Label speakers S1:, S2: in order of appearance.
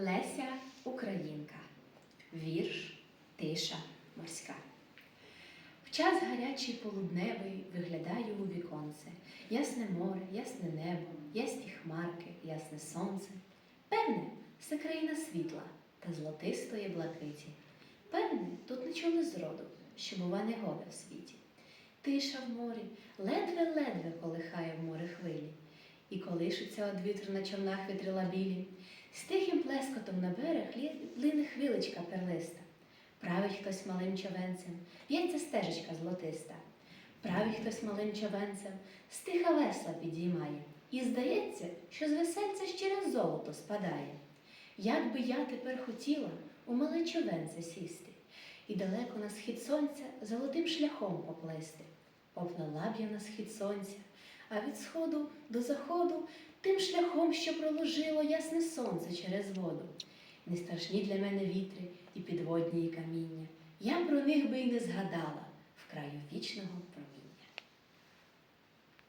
S1: Леся Українка. Вірш Тиша морська. В час гарячий полудневий виглядаю у віконце. Ясне море, ясне небо, ясні хмарки, ясне сонце. Певне, це країна світла та золотистої блакиті. Певне, тут нічого не зроду, що бува негода в світі. Тиша в морі, ледве-ледве колихає в море хвилі, і колишуться од вітру на човнах вітрила білі. З тихим плескотом на берег лине хвиличка перлиста. Править хтось малим човенцем, в'ється стежечка золотиста. Править хтось малим човенцем, стиха весла підіймає. І здається, що з весельця щире золото спадає. Як би я тепер хотіла у мале човенце сісти, і далеко на схід сонця золотим шляхом поплисти. Поплила б я на схід сонця, а від сходу до заходу тим шляхом, що проложило ясне сонце через воду. Не страшні для мене вітри і підводні і каміння. Я про них би й не згадала в краю вічного